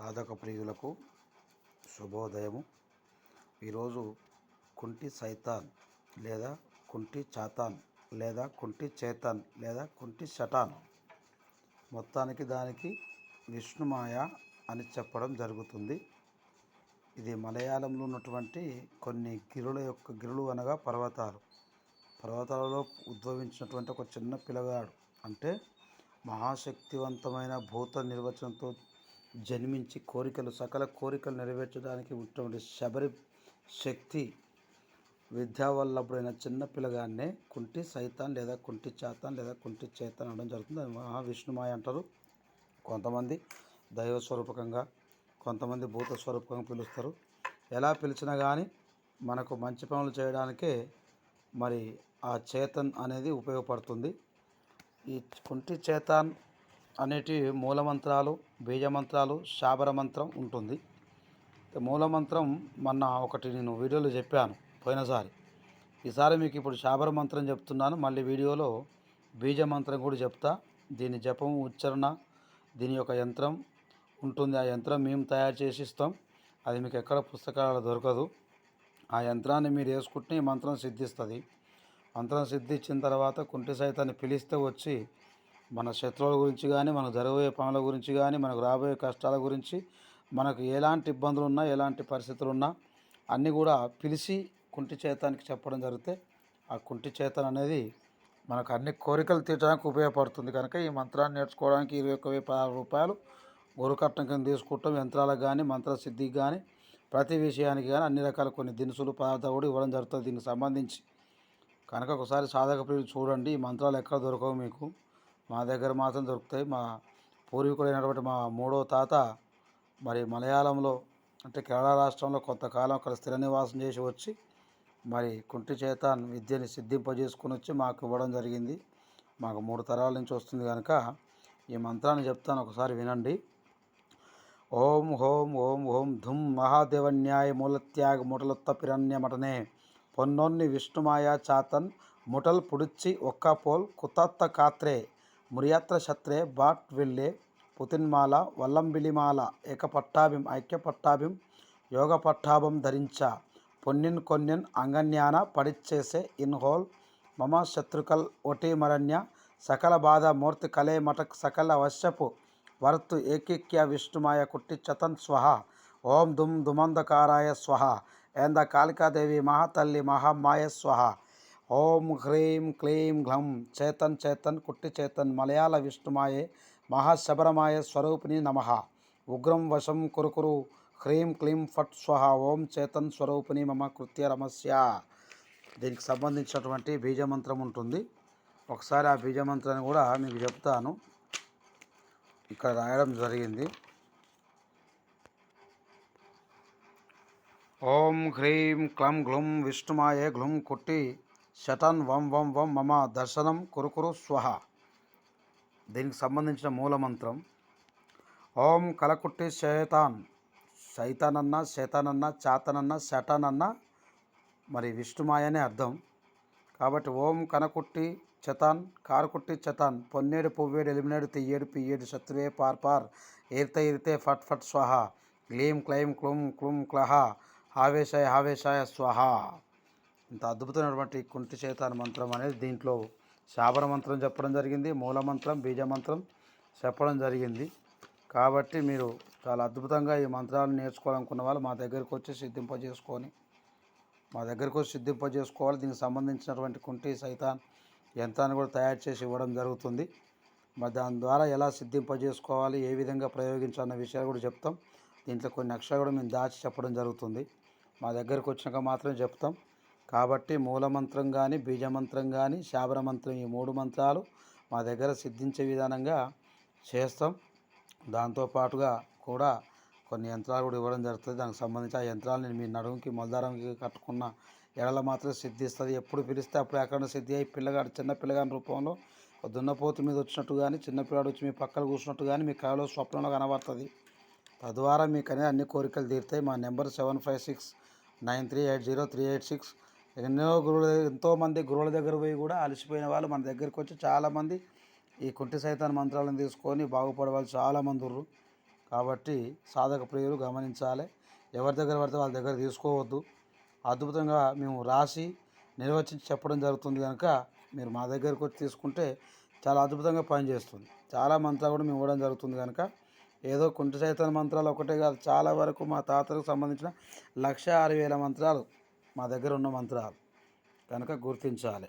సాధక ప్రియులకు శుభోదయము. ఈరోజు కుంటి సైతాన్ లేదా కుంటి చాతాన్ లేదా కుంటి చేతన్ లేదా కుంటి శటాన్ మొత్తానికి దానికి విష్ణుమాయ అని చెప్పడం జరుగుతుంది. ఇది మలయాళంలో ఉన్నటువంటి కొన్ని గిరుల యొక్క గిరులు అనగా పర్వతాలు. పర్వతాలలో ఉద్భవించినటువంటి ఒక చిన్న పిల్లగాడు అంటే మహాశక్తివంతమైన భూత నిర్వచనంతో జన్మించి కోరికలు సకల కోరికలు నెరవేర్చడానికి ఉన్నటువంటి శబరి శక్తి విద్యావల్లభుడైన చిన్న పిల్లగాన్నే కుంటి సైతాన్ లేదా కుంటి చేతాన్ లేదా కుంటి చేతాన్ అనడం జరుగుతుంది. అది మహావిష్ణుమాయ అంటారు. కొంతమంది దైవ స్వరూపకంగా కొంతమంది భూత స్వరూపకంగా పిలుస్తారు. ఎలా పిలిచినా కానీ మనకు మంచి పనులు చేయడానికే మరి ఆ చేతన్ అనేది ఉపయోగపడుతుంది. ఈ కుంటి చేతాన్ అనేటి మూలమంత్రాలు బీజమంత్రాలు శాబర మంత్రం ఉంటుంది మూలమంత్రం మొన్న ఒకటి నేను వీడియోలో చెప్పాను పోయినసారి. ఈసారి మీకు ఇప్పుడు శాబర మంత్రం చెప్తున్నాను. మళ్ళీ వీడియోలో బీజ మంత్రం కూడా చెప్తా. దీని జపం ఉచ్చారణ దీని యొక్క యంత్రం ఉంటుంది. ఆ యంత్రం మేము తయారు చేసి ఇస్తాం. అది మీకు ఎక్కడ పుస్తకాలలో దొరకదు. ఆ యంత్రాన్ని మీరు వేసుకుంటే మంత్రం సిద్ధిస్తుంది. మంత్రం సిద్ధించిన తర్వాత కుంటి సైతాన్ని పిలిస్తే వచ్చి మన శత్రువుల గురించి కానీ మనకు జరగబోయే పనుల గురించి కానీ మనకు రాబోయే కష్టాల గురించి మనకు ఎలాంటి ఇబ్బందులు ఉన్నా ఎలాంటి పరిస్థితులు ఉన్నా అన్నీ కూడా పిలిచి కుంటి చేతానికి చెప్పడం జరిగితే ఆ కుంటి చేతన్ అనేది మనకు అన్ని కోరికలు తీర్చడానికి ఉపయోగపడుతుంది. కనుక ఈ మంత్రాన్ని నేర్చుకోవడానికి ఇరవై ఒక్క వెయ్యి పదహారు రూపాయలు గురుకట్నం కింద తీసుకుంటాం. యంత్రాలకు కానీ మంత్ర సిద్ధికి కానీ ప్రతి విషయానికి కానీ అన్ని రకాల కొన్ని దినుసులు పదార్థాలు కూడా ఇవ్వడం జరుగుతుంది దీనికి సంబంధించి. కనుక ఒకసారి సాధక ప్రియులు చూడండి ఈ మంత్రాలు ఎక్కడ దొరకవు మీకు. మా దగ్గర మాత్రం దొరుకుతాయి. మా పూర్వీకుడైనటువంటి మా మూడో తాత మరి మలయాళంలో అంటే కేరళ రాష్ట్రంలో కొంతకాలం అక్కడ స్థిర నివాసం చేసి వచ్చి మరి కుంటి చేత విద్యని సిద్ధింపజేసుకుని వచ్చి మాకు ఇవ్వడం జరిగింది. మాకు మూడు తరాల నుంచి వస్తుంది కనుక ఈ మంత్రాన్ని చెప్తాను ఒకసారి వినండి. ఓం హోం ఓం ఓం ధుమ్ మహాదేవన్యాయ మూలత్యాగ ముటలొత్త పిరణ్య మటనే పొన్నొన్ని విష్ణుమాయ చాతన్ ముటల్ పుడిచి ఒక్క పోల్ కుతత్త కాత్రే మురియాత్ర శత్రే బాట్ వెళ్ళే పుతిన్మాల వల్లంబిలిమాల ఏక పట్టాభిం ఐక్య పట్టాభిం యోగ పట్టాభం ధరించ. పొన్నిన్ కొన్నిన్ అంగన్యాన పడిచ్చేసే ఇన్ హోల్ మమ శత్రుకల్ ఒటీమరణ్య సకల బాధ మూర్తి కలే మటక్ సకల వశ్యపు వర్తు ఏకీక్య విష్ణుమాయ కుట్టి చతన్ స్వహ. ఓం దుమ్ దుమందకారాయ స్వహ. ఏంద కాళికాదేవి మహాతల్లి మహామాయ స్వహ. ఓం హ్రీం క్లీం గ్లం చేతన్ చేతన్ కుట్టి చేతన్ మలయాళ విష్ణుమాయే మహాశబరమాయ స్వరూపిణి నమ. ఉగ్రం వశం కురుకురు హ్రీం క్లీం ఫట్ స్వహ ఓం చేతన్ స్వరూపిణి మమ కృత్య రమస్య. దీనికి సంబంధించినటువంటి బీజమంత్రం ఉంటుంది. ఒకసారి ఆ బీజమంత్రాన్ని కూడా మీకు చెప్తాను. ఇక్కడ రాయడం జరిగింది. ఓం హ్రీం క్లం గ్లుం విష్ణుమాయే గ్లుం కుట్టి శటన్ వం వం వం మమ దర్శనం కురుకురు స్వహ. దీనికి సంబంధించిన మూలమంత్రం ఓం కలకుట్టి శైతాన్ శైతానన్న శేతానన్న చాతనన్న శటనన్న మరి విష్ణుమాయ అనే అర్థం. కాబట్టి ఓం కనకుట్టి చతాన్ కారుకుట్టి చతాన్ పొన్నేడు పువ్వేడు ఎలిమినేడు తియ్యేడు పియ్యేడు శత్రువే పార్ పార్ ఏర్తే ఇరితే ఫట్ ఫట్ స్వహ గ్లీం క్లైం క్లుం క్లుం క్లహ హావేశాయ హావేశాయ స్వహ. ఇంత అద్భుతమైనటువంటి కుంటి చేతాన మంత్రం అనేది దీంట్లో శాబర మంత్రం చెప్పడం జరిగింది మూల మంత్రం బీజ మంత్రం చెప్పడం జరిగింది. కాబట్టి మీరు చాలా అద్భుతంగా ఈ మంత్రాలను నేర్చుకోవాలనుకున్న వాళ్ళు మా దగ్గరికి వచ్చి సిద్ధింపజేసుకొని మా దగ్గరకు వచ్చి సిద్ధింపజేసుకోవాలి. దీనికి సంబంధించినటువంటి కుంటి సైతాన్ యంత్రాన్ని కూడా తయారు చేసి ఇవ్వడం జరుగుతుంది. మరి దాని ద్వారా ఎలా సిద్ధింపజేసుకోవాలి ఏ విధంగా ప్రయోగించాలన్న విషయాలు కూడా చెప్తాం. దీంట్లో కొన్ని అక్షరాలు కూడా మేము దాచి చెప్పడం జరుగుతుంది. మా దగ్గరకు వచ్చినాక మాత్రం చెప్తాం. కాబట్టి మూలమంత్రం కానీ బీజమంత్రం కానీ శాబర మంత్రం ఈ మూడు మంత్రాలు మా దగ్గర సిద్ధించే విధానంగా చేస్తాం. దాంతోపాటుగా కూడా కొన్ని యంత్రాలు కూడా ఇవ్వడం జరుగుతుంది. దానికి సంబంధించి ఆ యంత్రాలు నేను మీ నడుముకి మొలదారంకి కట్టుకున్న ఎడల మాత్రం సిద్ధిస్తుంది. ఎప్పుడు పిలిస్తే అప్పుడు ఎక్కడ సిద్ధి అయి పిల్లగాడు చిన్న పిల్లగాని రూపంలో దున్నపోతు మీద వచ్చినట్టు కానీ చిన్నపిల్లాడు వచ్చి మీ పక్కన కూర్చున్నట్టు కానీ మీ కళలో స్వప్నంలో కనబడుతుంది. తద్వారా మీకు అనేది అన్ని కోరికలు తీరుతాయి. మా number seven five six nine three eight zero three eight six ఎన్నో గురువుల ఎంతోమంది గురువుల దగ్గర పోయి కూడా అలసిపోయిన వాళ్ళు మన దగ్గరికి వచ్చి చాలామంది ఈ కుంటి సైతాన్ మంత్రాలను తీసుకొని బాగుపడే వాళ్ళు చాలామంది ఉర్రు. కాబట్టి సాధక ప్రియులు గమనించాలి. ఎవరి దగ్గర పడితే వాళ్ళ దగ్గర తీసుకోవద్దు. అద్భుతంగా మేము రాసి నిర్వచించి చెప్పడం జరుగుతుంది కనుక మీరు మా దగ్గరకు వచ్చి తీసుకుంటే చాలా అద్భుతంగా పనిచేస్తుంది. చాలా మంత్రాలు కూడా మేము ఇవ్వడం జరుగుతుంది కనుక ఏదో కుంటి సైతం మంత్రాలు ఒకటే కాదు చాలా వరకు మా తాతలకు సంబంధించిన లక్ష ఆరు వేల మంత్రాలు మా దగ్గర ఉన్న మంత్రాలు కనుక గుర్తించాలి.